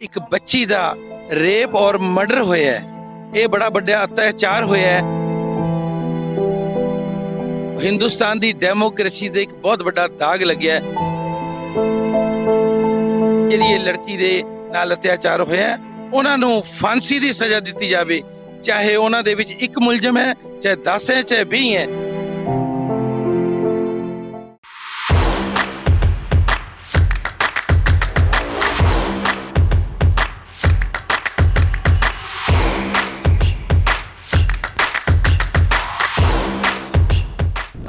ਇੱਕ ਬੱਚੀ ਦਾ ਰੇਪ ਔਰ ਮਰਡਰ ਹੋਇਆ ਹੈ। ਇਹ ਬੜਾ ਵੱਡਾ ਅਤਿਆਚਾਰ ਹੋਇਆ ਹੈ। ਹਿੰਦੁਸਤਾਨ ਦੀ ਡੈਮੋਕ੍ਰੇਸੀ ਤੇ ਇੱਕ ਬਹੁਤ ਵੱਡਾ ਦਾਗ ਲੱਗਿਆ ਹੈ। ਜਿਹੜੀ ਇਹ ਲੜਕੀ ਦੇ ਨਾਲ ਅਤਿਆਚਾਰ ਹੋਇਆ ਉਹਨਾਂ ਨੂੰ ਫਾਂਸੀ ਦੀ ਸਜ਼ਾ ਦਿੱਤੀ ਜਾਵੇ। ਚਾਹੇ ਉਹਨਾਂ ਦੇ ਵਿੱਚ ਇੱਕ ਮੁਲਜ਼ਮ ਹੈ, ਚਾਹੇ 10 ਹੈ, ਚਾਹੇ 20 ਹੈ।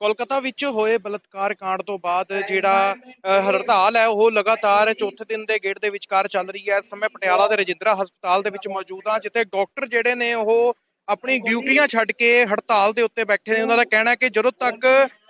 ਕੋਲਕਾਤਾ ਵਿੱਚ ਹੋਏ ਬਲਾਤਕਾਰ ਕਾਂਡ ਤੋਂ ਬਾਅਦ ਜਿਹੜਾ ਹੜਤਾਲ ਹੈ ਉਹ ਲਗਾਤਾਰ ਚੌਥੇ ਦਿਨ ਦੇ ਗੇੜ ਦੇ ਵਿਚਕਾਰ ਚੱਲ ਰਹੀ ਹੈ। ਇਸ ਸਮੇਂ ਪਟਿਆਲਾ ਦੇ ਰਜਿੰਦਰਾ ਹਸਪਤਾਲ ਦੇ ਵਿੱਚ ਮੌਜੂਦ ਹਾਂ ਜਿੱਥੇ ਡਾਕਟਰ ਜਿਹੜੇ ਨੇ ਉਹ ਆਪਣੀ ਡਿਊਟੀਆਂ ਛੱਡ ਕੇ ਹੜਤਾਲ ਦੇ ਉੱਤੇ ਬੈਠੇ ਨੇ। ਉਹਨਾਂ ਦਾ ਕਹਿਣਾ ਹੈ ਕਿ ਜਦੋਂ ਤੱਕ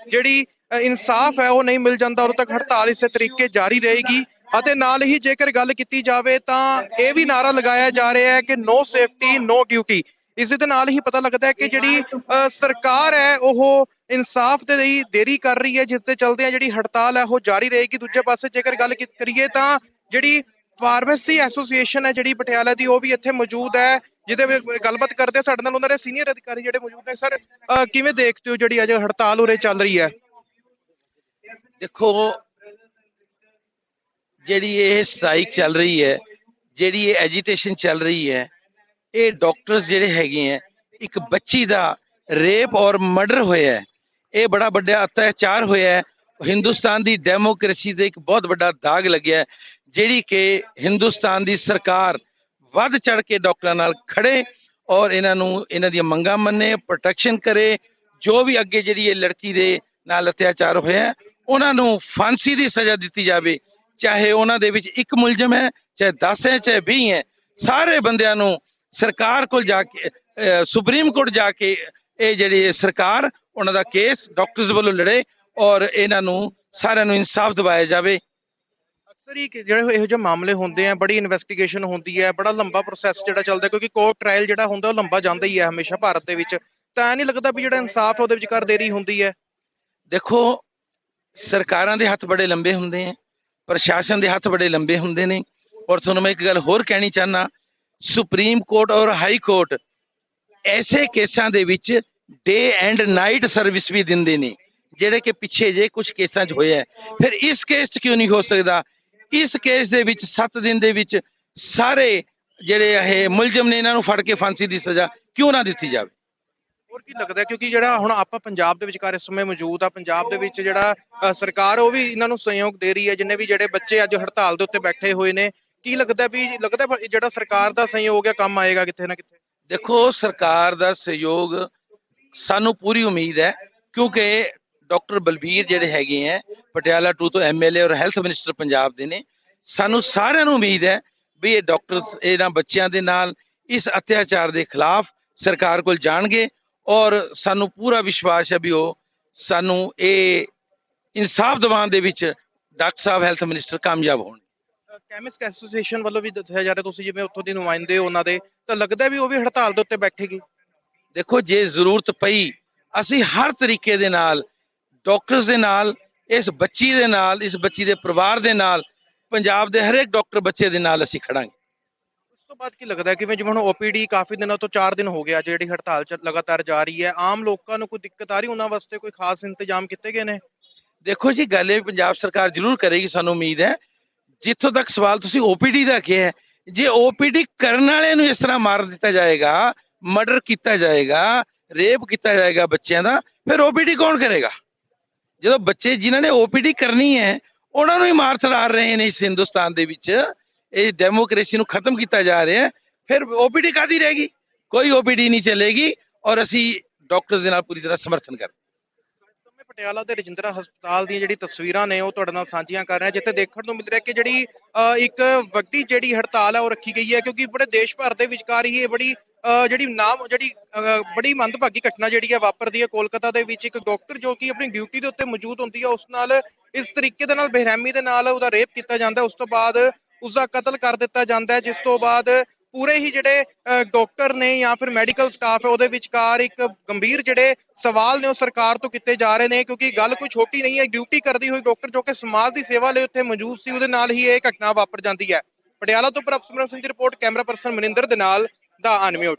ਜਿਹੜੀ ਇਨਸਾਫ ਹੈ ਉਹ ਨਹੀਂ ਮਿਲ ਜਾਂਦਾ ਉਦੋਂ ਤੱਕ ਹੜਤਾਲ ਇਸੇ ਤਰੀਕੇ ਜਾਰੀ ਰਹੇਗੀ। ਅਤੇ ਨਾਲ ਹੀ ਜੇਕਰ ਗੱਲ ਕੀਤੀ ਜਾਵੇ ਤਾਂ ਇਹ ਵੀ ਨਾਰਾ ਲਗਾਇਆ ਜਾ ਰਿਹਾ ਹੈ ਕਿ ਨੋ ਸੇਫਟੀ ਨੋ ਡਿਊਟੀ ਇਸ ਦੇ ਨਾਲ ਹੀ ਪਤਾ ਲੱਗਦਾ ਹੈ ਕਿ ਜਿਹੜੀ ਸਰਕਾਰ ਹੈ, ਉਹ ਇਨਸਾਫ ਦੇ ਲਈ ਦੇਰੀ ਕਰ ਰਹੀ ਹੈ, ਜਿਸ ਦੇ ਚਲਦੇ ਆ ਜਿਹੜੀ ਹੜਤਾਲ ਹੈ, ਉਹ ਜਾਰੀ ਰਹੇਗੀ। ਦੂਜੇ ਪਾਸੇ ਜੇਕਰ ਗੱਲ ਕਰੀਏ ਤਾਂ ਜਿਹੜੀ ਫਾਰਮੇਸੀ ਐਸੋਸੀਏਸ਼ਨ ਹੈ, ਜਿਹੜੀ ਪਟਿਆਲਾ ਦੀ, ਉਹ ਵੀ ਇੱਥੇ ਮੌਜੂਦ ਹੈ, ਜਿਹਦੇ ਵਿੱਚ ਗੱਲਬਾਤ ਕਰਦੇ ਸਾਡੇ ਨਾਲ ਉਹਨਾਂ ਦੇ ਸੀਨੀਅਰ ਅਧਿਕਾਰੀ ਜਿਹੜੇ ਮੌਜੂਦ ਨੇ। ਸਰ ਕਿਵੇਂ ਦੇਖਦੇ ਹੋ ਜਿਹੜੀ ਅੱਜ ਹੜਤਾਲ ਉਰੇ ਚੱਲ ਰਹੀ ਹੈ? ਦੇਖੋ, ਜਿਹੜੀ ਇਹ ਸਟ੍ਰਾਈਕ ਚੱਲ ਰਹੀ ਹੈ, ਜਿਹੜੀ ਇਹ ਐਜੀਟੇਸ਼ਨ ਚੱਲ ਰਹੀ ਹੈ ਇਹ ਡਾਕਟਰਸ ਜਿਹੜੇ ਹੈਗੇ ਆ, ਇੱਕ ਬੱਚੀ ਦਾ ਰੇਪ ਔਰ ਮਰਡਰ ਹੋਇਆ ਹੈ। ਇਹ ਬੜਾ ਵੱਡਾ ਅਤਿਆਚਾਰ ਹੋਇਆ ਹੈ। ਹਿੰਦੁਸਤਾਨ ਦੀ ਡੈਮੋਕ੍ਰੇਸੀ ਤੇ ਇੱਕ ਬਹੁਤ ਵੱਡਾ ਦਾਗ ਲੱਗਿਆ ਜਿਹੜੀ ਕਿ ਹਿੰਦੁਸਤਾਨ ਦੀ ਸਰਕਾਰ ਵੱਧ ਚੜ ਕੇ ਡਾਕਟਰਾਂ ਨਾਲ ਖੜੇ ਔਰ ਇਹਨਾਂ ਨੂੰ, ਇਹਨਾਂ ਦੀਆਂ ਮੰਗਾਂ ਮੰਨੇ ਪ੍ਰੋਟੈਕਸ਼ਨ ਕਰੇ। ਜੋ ਵੀ ਅੱਗੇ ਜਿਹੜੀ ਇਹ ਲੜਕੀ ਦੇ ਨਾਲ ਅਤਿਆਚਾਰ ਹੋਇਆ ਉਹਨਾਂ ਨੂੰ ਫਾਂਸੀ ਦੀ ਸਜ਼ਾ ਦਿੱਤੀ ਜਾਵੇ। ਚਾਹੇ ਉਹਨਾਂ ਦੇ ਵਿੱਚ ਇੱਕ ਮੁਲਜ਼ਮ ਹੈ, ਚਾਹੇ 10 ਹੈ, ਚਾਹੇ 20 ਹੈ, ਸਾਰੇ ਬੰਦਿਆਂ ਨੂੰ ਸਰਕਾਰ ਕੋਲ ਜਾ ਕੇ ਸੁਪਰੀਮ ਕੋਰਟ ਜਾ ਕੇ ਇਹ ਜਿਹੜੀ ਸਰਕਾਰ ਉਹਨਾਂ ਦਾ ਕੇਸ ਡਾਕਟਰਸ ਵੱਲੋਂ ਲੜੇ ਔਰ ਇਹਨਾਂ ਨੂੰ ਸਾਰਿਆਂ ਨੂੰ ਇਨਸਾਫ ਦਿਵਾਇਆ ਜਾਵੇ। ਅਕਸਰ ਹੀ ਕਿ ਜਿਹੜੇ ਇਹੋ ਜਿਹੇ ਮਾਮਲੇ ਹੁੰਦੇ ਆ ਬੜੀ ਇਨਵੈਸਟੀਗੇਸ਼ਨ ਹੁੰਦੀ ਹੈ ਬੜਾ ਲੰਬਾ ਪ੍ਰੋਸੈਸ ਜਿਹੜਾ ਚੱਲਦਾ ਕਿਉਂਕਿ ਕੋਰਟ ਟ੍ਰਾਇਲ ਜਿਹੜਾ ਹੁੰਦਾ ਉਹ ਲੰਬਾ ਜਾਂਦਾ ਹੀ ਹੈ ਹਮੇਸ਼ਾ ਭਾਰਤ ਦੇ ਵਿੱਚ। ਤਾਂ ਨਹੀਂ ਲੱਗਦਾ ਵੀ ਜਿਹੜਾ ਇਨਸਾਫ ਉਹਦੇ ਵਿਚਕਾਰ ਦੇਰੀ ਹੁੰਦੀ ਹੈ। ਦੇਖੋ ਸਰਕਾਰਾਂ ਦੇ ਹੱਥ ਬੜੇ ਲੰਬੇ ਹੁੰਦੇ ਆ ਪ੍ਰਸ਼ਾਸਨ ਦੇ ਹੱਥ ਬੜੇ ਲੰਬੇ ਹੁੰਦੇ ਨੇ। ਔਰ ਤੁਹਾਨੂੰ ਮੈਂ ਇੱਕ ਗੱਲ ਹੋਰ ਕਹਿਣੀ ਚਾਹਨਾ ਸੁਪਰੀਮ ਕੋਰਟ ਔਰ ਹਾਈ ਕੋਰਟ ਐਸੇ ਕੇਸਾਂ ਦੇ ਵਿੱਚ ਡੇ ਐਂਡ ਨਾਈਟ ਸਰਵਿਸ ਵੀ ਦਿੰਦੇ ਨੇ, ਜਿਹੜੇ ਕਿ ਪਿੱਛੇ ਜੇ ਕੁਝ ਕੇਸਾਂ 'ਚ ਹੋਇਆ ਹੈ। ਫਿਰ ਇਸ ਕੇਸ 'ਚ ਕਿਉਂ ਨਹੀਂ ਹੋ ਸਕਦਾ? ਇਸ ਕੇਸ ਦੇ ਵਿੱਚ 7 ਦਿਨ ਦੇ ਵਿੱਚ ਸਾਰੇ ਜਿਹੜੇ ਇਹ ਮੁਲਜ਼ਮ ਨੇ ਇਹਨਾਂ ਨੂੰ ਫੜ ਕੇ ਫਾਂਸੀ ਦੀ ਸਜ਼ਾ ਕਿਉਂ ਨਾ ਦਿੱਤੀ ਜਾਵੇ? ਹੋਰ ਕੀ ਲੱਗਦਾ ਕਿਉਂਕਿ ਜਿਹੜਾ ਹੁਣ ਆਪਾਂ ਪੰਜਾਬ ਦੇ ਵਿਚਕਾਰ ਇਸ ਸਮੇਂ ਮੌਜੂਦ ਆ, ਪੰਜਾਬ ਦੇ ਵਿੱਚ ਜਿਹੜਾ ਸਰਕਾਰ ਉਹ ਵੀ ਇਹਨਾਂ ਨੂੰ ਸਹਿਯੋਗ ਦੇ ਰਹੀ ਹੈ, ਜਿੰਨੇ ਵੀ ਜਿਹੜੇ ਬੱਚੇ ਅੱਜ ਹੜਤਾਲ ਦੇ ਉੱਤੇ ਬੈਠੇ ਹੋਏ ਨੇ ਕੀ ਲੱਗਦਾ ਵੀ ਲੱਗਦਾ ਜਿਹੜਾ ਸਰਕਾਰ ਦਾ ਸਹਿਯੋਗ ਹੈ ਕੰਮ ਆਏਗਾ ਕਿਤੇ ਨਾ ਕਿਤੇ ਦੇਖੋ, ਸਰਕਾਰ ਦਾ ਸਹਿਯੋਗ ਸਾਨੂੰ ਪੂਰੀ ਉਮੀਦ ਹੈ, ਕਿਉਂਕਿ ਡਾਕਟਰ ਬਲਬੀਰ ਜਿਹੜੇ ਹੈਗੇ ਹੈ ਪਟਿਆਲਾ 2 ਤੋਂ ਐਮਐਲਏ ਔਰ ਹੈਲਥ ਮਿਨਿਸਟਰ ਪੰਜਾਬ ਦੇ ਨੇ, ਸਾਨੂੰ ਸਾਰਿਆਂ ਨੂੰ ਉਮੀਦ ਹੈ ਵੀ ਇਹ ਡਾਕਟਰ, ਇਹਨਾਂ ਬੱਚਿਆਂ ਦੇ ਨਾਲ ਇਸ ਅਤਿਆਚਾਰ ਦੇ ਖਿਲਾਫ ਸਰਕਾਰ ਕੋਲ ਜਾਣਗੇ ਔਰ ਸਾਨੂੰ ਪੂਰਾ ਵਿਸ਼ਵਾਸ ਹੈ ਵੀ ਉਹ ਸਾਨੂੰ ਇਹ ਇਨਸਾਫ ਦਿਵਾਉਣ ਦੇ ਵਿੱਚ ਡਾਕਟਰ ਸਾਹਿਬ, ਹੈਲਥ ਮਿਨਿਸਟਰ ਕਾਮਯਾਬ ਹੋਣਗੇ। ਕੈਮਿਸਟ ਐਸੋਸੀਏਸ਼ਨ ਵੱਲੋਂ ਵੀ ਦੱਸਿਆ ਜਾ ਰਿਹਾ ਤੁਸੀਂ ਜਿਵੇਂ ਉੱਥੋਂ ਦੀ ਨੁਮਾਇੰਦੇ ਹੋ ਉਹਨਾਂ ਦੇ ਤਾਂ ਲੱਗਦਾ ਵੀ ਉਹ ਵੀ ਹੜਤਾਲ ਦੇ ਉੱਤੇ ਬੈਠੇਗੀ। ਦੇਖੋ ਜੇ ਜ਼ਰੂਰਤ ਪਈ ਅਸੀਂ ਹਰ ਤਰੀਕੇ ਦੇ ਨਾਲ ਡਾਕਟਰਸ ਦੇ ਨਾਲ ਇਸ ਬੱਚੀ ਦੇ ਨਾਲ ਇਸ ਬੱਚੀ ਦੇ ਪਰਿਵਾਰ ਦੇ ਨਾਲ ਪੰਜਾਬ ਦੇ ਹਰੇਕ ਡਾਕਟਰ ਬੱਚੇ ਦੇ ਨਾਲ ਅਸੀਂ ਖੜਾਂਗੇ। ਤੋਂ ਬਾਅਦ ਕੀ ਲੱਗਦਾ ਕਿਵੇਂ ਜਿਵੇਂ ਹੁਣ ਓਪੀਡੀ ਕਾਫੀ ਦਿਨਾਂ ਤੋਂ 4 ਦਿਨ ਹੋ ਗਿਆ ਜਿਹੜੀ ਹੜਤਾਲ ਲਗਾਤਾਰ ਜਾਰੀ ਹੈ ਆਮ ਲੋਕਾਂ ਨੂੰ ਕੋਈ ਦਿੱਕਤ ਆ ਰਹੀ? ਉਹਨਾਂ ਵਾਸਤੇ ਕੋਈ ਖਾਸ ਇੰਤਜ਼ਾਮ ਕੀਤੇ ਗਏ ਨੇ? ਦੇਖੋ ਜੀ ਗੱਲ ਇਹ ਪੰਜਾਬ ਸਰਕਾਰ ਜ਼ਰੂਰ ਕਰੇਗੀ ਸਾਨੂੰ ਉਮੀਦ ਹੈ। ਜਿੱਥੋਂ ਤੱਕ ਸਵਾਲ ਤੁਸੀਂ ਓਪੀਡੀ ਦਾ ਕਿਹਾ ਹੈ, ਜੇ ਓਪੀਡੀ ਕਰਨ ਵਾਲਿਆਂ ਨੂੰ ਇਸ ਤਰ੍ਹਾਂ ਮਾਰ ਦਿੱਤਾ ਜਾਏਗਾ ਮਰਡਰ ਕੀਤਾ ਜਾਏਗਾ ਰੇਪ ਕੀਤਾ ਜਾਏਗਾ ਬੱਚਿਆਂ ਦਾ ਫਿਰ ਓਪੀਡੀ ਕੌਣ ਕਰੇਗਾ? ਜਦੋਂ ਬੱਚੇ ਜਿਨ੍ਹਾਂ ਨੇ ਓਪੀਡੀ ਕਰਨੀ ਹੈ ਉਹਨਾਂ ਨੂੰ ਹੀ ਮਾਰ ਚੜਾ ਰਹੇ ਨੇ ਇਸ ਹਿੰਦੁਸਤਾਨ ਦੇ ਵਿੱਚ। ਇਹ ਡੈਮੋਕ੍ਰੇਸੀ ਨੂੰ ਖਤਮ ਕੀਤਾ ਜਾ ਰਿਹਾ ਹੈ ਫਿਰ ਓਪੀਡੀ ਕਾਦੀ ਰਹੇਗੀ? ਕੋਈ ਓਪੀਡੀ ਨਹੀਂ ਚੱਲੇਗੀ ਔਰ ਅਸੀਂ ਡਾਕਟਰ ਦੇ ਨਾਲ ਪੂਰੀ ਤਰ੍ਹਾਂ ਸਮਰਥਨ ਕਰਦੇ ਪਟਿਆਲਾ ਦੇ ਰਜਿੰਦਰਾ ਹਸਪਤਾਲ ਦੀਆਂ ਜਿਹੜੀ ਤਸਵੀਰਾਂ ਨੇ ਉਹ ਤੁਹਾਡੇ ਨਾਲ ਸਾਂਝੀਆਂ ਕਰ ਰਿਹਾ ਜਿੱਥੇ ਦੇਖਣ ਨੂੰ ਮਿਲ ਰਿਹਾ ਕਿ ਜਿਹੜੀ ਇੱਕ ਵੱਡੀ ਜਿਹੜੀ ਹੜਤਾਲ ਹੈ ਉਹ ਰੱਖੀ ਗਈ ਹੈ ਕਿਉਂਕਿ ਬੜੇ ਦੇਸ਼ ਭਰ ਦੇ ਵਿਚਕਾਰ ਹੀ ਇਹ ਬੜੀ ਅ, ਜਿਹੜੀ ਨਾਮ ਜਿਹੜੀ ਅ, ਬੜੀ ਮੰਦਭਾਗੀ ਘਟਨਾ ਜਿਹੜੀ ਹੈ ਵਾਪਰਦੀ ਹੈ। ਕੋਲਕਾਤਾ ਦੇ ਵਿੱਚ ਇੱਕ ਡਾਕਟਰ ਜੋ ਕਿ ਆਪਣੀ ਡਿਊਟੀ ਦੇ ਉੱਤੇ ਮੌਜੂਦ ਹੁੰਦੀ ਹੈ ਉਸ ਨਾਲ ਇਸ ਤਰੀਕੇ ਦੇ ਨਾਲ ਬੇਰਹਿਮੀ ਦੇ ਨਾਲ ਉਹਦਾ ਰੇਪ ਕੀਤਾ ਜਾਂਦਾ ਉਸ ਤੋਂ ਬਾਅਦ ਉਸ ਦਾ ਕਤਲ ਕਰ ਦਿੱਤਾ ਜਾਂਦਾ ਹੈ ਜਿਸ ਤੋਂ ਬਾਅਦ ਪੂਰੇ ਹੀ ਜਿਹੜੇ ਅ, ਡਾਕਟਰ ਨੇ ਜਾਂ ਫਿਰ ਮੈਡੀਕਲ ਸਟਾਫ ਹੈ ਉਹਦੇ ਵਿਚਕਾਰ ਇੱਕ ਗੰਭੀਰ ਜਿਹੜੇ ਸਵਾਲ ਨੇ ਉਹ ਸਰਕਾਰ ਤੋਂ ਕੀਤੇ ਜਾ ਰਹੇ ਨੇ ਕਿਉਂਕਿ ਗੱਲ ਕੋਈ ਛੋਟੀ ਨਹੀਂ ਹੈ ਡਿਊਟੀ ਕਰਦੀ ਹੋਈ ਡਾਕਟਰ ਜੋ ਕਿ ਸਮਾਜ ਦੀ ਸੇਵਾ ਲਈ ਉੱਥੇ ਮੌਜੂਦ ਸੀ ਉਹਦੇ ਨਾਲ ਹੀ ਇਹ ਘਟਨਾ ਵਾਪਰ ਜਾਂਦੀ ਹੈ। ਪਟਿਆਲਾ ਤੋਂ ਪ੍ਰਭਸਿਮਰਨ ਸਿੰਘ ਦੀ ਰਿਪੋਰਟ ਕੈਮਰਾ ਪਰਸਨ ਮਨਿੰਦਰ ਦੇ ਨਾਲ ਦਾ ਅਨਮਿਊਟ।